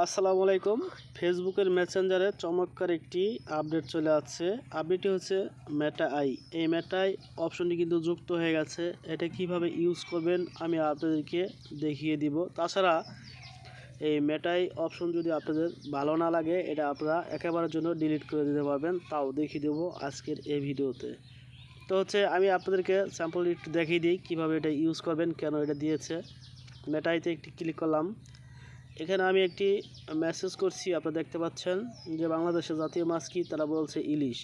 আসসালামু আলাইকুম। ফেসবুকের মেসেঞ্জারে চমৎকার একটি আপডেট চলে আসছে। আপডেটটি হচ্ছে মেটা আই এই মেটাই অপশনটি কিন্তু যুক্ত হয়ে গেছে। এটা কীভাবে ইউজ করবেন আমি আপনাদেরকে দেখিয়ে দিব। তাছাড়া এই মেটাই অপশন যদি আপনাদের ভালো না লাগে, এটা আপনারা একেবারের জন্য ডিলিট করে দিতে পারবেন। তাও দেখিয়ে দেবো আজকের এই ভিডিওতে। তো হচ্ছে আমি আপনাদেরকে স্যাম্পল একটু দেখিয়ে দিই কীভাবে এটা ইউজ করবেন, কেন এটা দিয়েছে। মেটাইতে একটি ক্লিক করলাম। এখানে আমি একটি মেসেজ করছি, আপনারা দেখতে পাচ্ছেন যে বাংলাদেশের জাতীয় মাছ কি, তারা বলছে ইলিশ।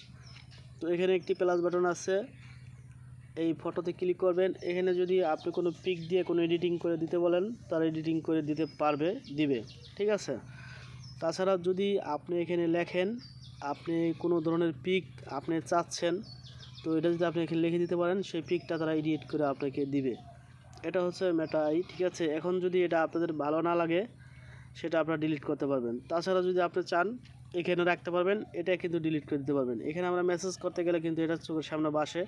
তো এখানে একটি প্লাস বাটন আছে, এই ফটোতে ক্লিক করবেন। এখানে যদি আপনি কোনো পিক দিয়ে কোনো এডিটিং করে দিতে বলেন, তারা এডিটিং করে দিতে পারবে, দিবে, ঠিক আছে? তাছাড়া যদি আপনি এখানে লেখেন, আপনি কোনো ধরনের পিক আপনি চাচ্ছেন, তো এটা যদি আপনি এখানে লিখে দিতে পারেন, সেই পিকটা তারা এডিট করে আপনাকে দিবে। এটা হচ্ছে মেটাই ঠিক আছে? এখন যদি এটা আপনাদের ভালো না লাগে সেটা আপনারা ডিলিট করতে পারবেন। তাছাড়া যদি আপনি চান, এখানে রাখতে পারবেন, এটা কিন্তু ডিলিট করে দিতে পারবেন। এখানে আমরা মেসেজ করতে গেলে কিন্তু এটা চোখের সামনে বাসে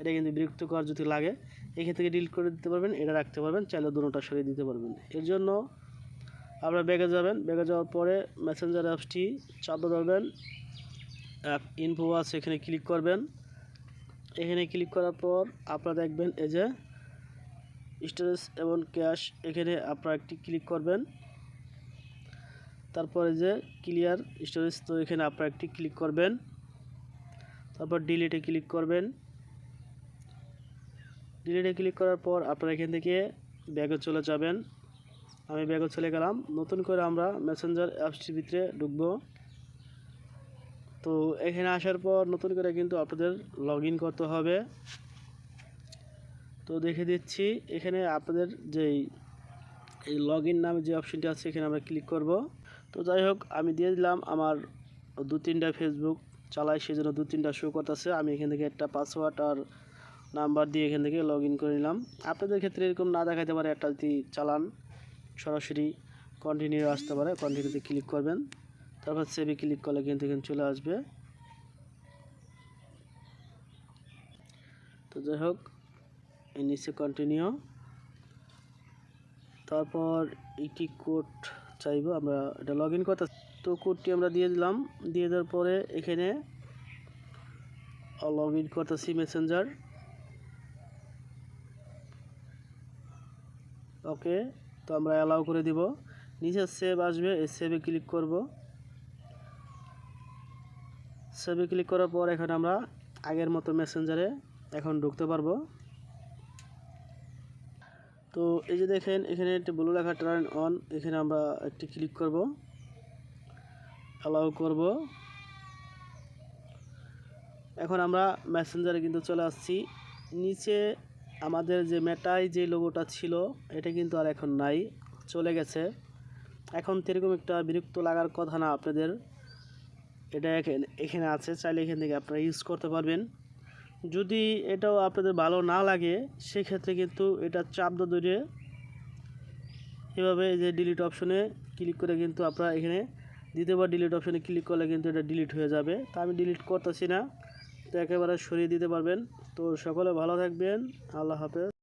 এটা কিন্তু বিরক্তকর যদি লাগে, এখান থেকে ডিলিট করে দিতে পারবেন, এটা রাখতে পারবেন, চাইলে দুটোটা সরিয়ে দিতে পারবেন। এর জন্য আপনারা ব্যাগে যাবেন। ব্যাগে যাওয়ার পরে মেসেঞ্জার অ্যাপসটি চাপে ধরবেন অ্যাপ ইনফো আছে, এখানে ক্লিক করবেন। এখানে ক্লিক করার পর আপনারা দেখবেন, এই যে স্টোরেজ এবং ক্যাশ এখানে আপনারা একটি ক্লিক করবেন। তারপরে যে ক্লিয়ার স্টোরেজ তো এখানে আপনারা একটি ক্লিক করবেন। তারপর ডিলিটে ক্লিক করবেন। ডিলিটে ক্লিক করার পর আপনারা এখান থেকে ব্যাগে চলে যাবেন। আমি ব্যাগে চলে গেলাম। নতুন করে আমরা মেসেঞ্জার অ্যাপসটির ভিতরে ঢুকবো। তো এখানে আসার পর নতুন করে কিন্তু আপনাদের লগ করতে হবে। তো দেখে দিচ্ছি, এখানে আপনাদের যেই এই লগ ইন নামে যে অপশনটি আছে, এখানে আমরা ক্লিক করব। তো যাই হোক, আমি দিয়ে দিলাম আমার দু তিনটা ফেসবুক চালাই সেই জন্য দু তিনটা শো করতেছে। আমি এখান থেকে একটা পাসওয়ার্ড আর নাম্বার দিয়ে এখান থেকে লগ ইন করে নিলাম। আপনাদের ক্ষেত্রে এরকম না দেখাতে পারে, একটা যদি চালান, সরাসরি কন্টিনিউ আসতে পারে কন্টিনিউতে ক্লিক করবেন। তারপর সেভে ক্লিক করলে কিন্তু এখানে চলে আসবে। তো যাই হোক নিচে কন্টিনিউ তারপর একটি কোড চাইব, আমরা এটা লগ ইন করতে তো কোডটি আমরা দিয়ে দিলাম। দিয়ে দেওয়ার পরে এখানে লগ ইন করতেছি মেসেঞ্জার ওকে তো আমরা অ্যালাউ করে দিব। নিচে সেভ আসবে, এই সেভে ক্লিক করব। সেভে ক্লিক করার পর এখন আমরা আগের মতো মেসেঞ্জারে এখন ঢুকতে পারব। তো এই যে দেখেন, এখানে একটি ব্লু লেখা টার্ন অন এখানে আমরা একটি ক্লিক করব। অ্যালাউ করব। এখন আমরা মেসেঞ্জারে কিন্তু চলে আসছি। নিচে আমাদের যে মেটাই যে লোগোটা ছিল, এটা কিন্তু আর এখন নাই, চলে গেছে। এখন সেরকম একটা বিরক্ত লাগার কথা না আপনাদের। এটা এখানে এখানে আছে, চাইলে এখান থেকে আপনারা ইউজ করতে পারবেন। যদি এটাও আপনাদের ভালো না লাগে, সেক্ষেত্রে কিন্তু এটা চাপ ধরে এভাবে যে ডিলিট অপশনে ক্লিক করে কিন্তু আপনারা এখানে দ্বিতীয়বার ডিলিট অপশনে ক্লিক করলে কিন্তু এটা ডিলিট হয়ে যাবে। তা আমি ডিলিট করতেছি না। তো একেবারে সরিয়ে দিতে পারবেন। তো সকলে ভালো থাকবেন। আল্লাহ হাফেজ।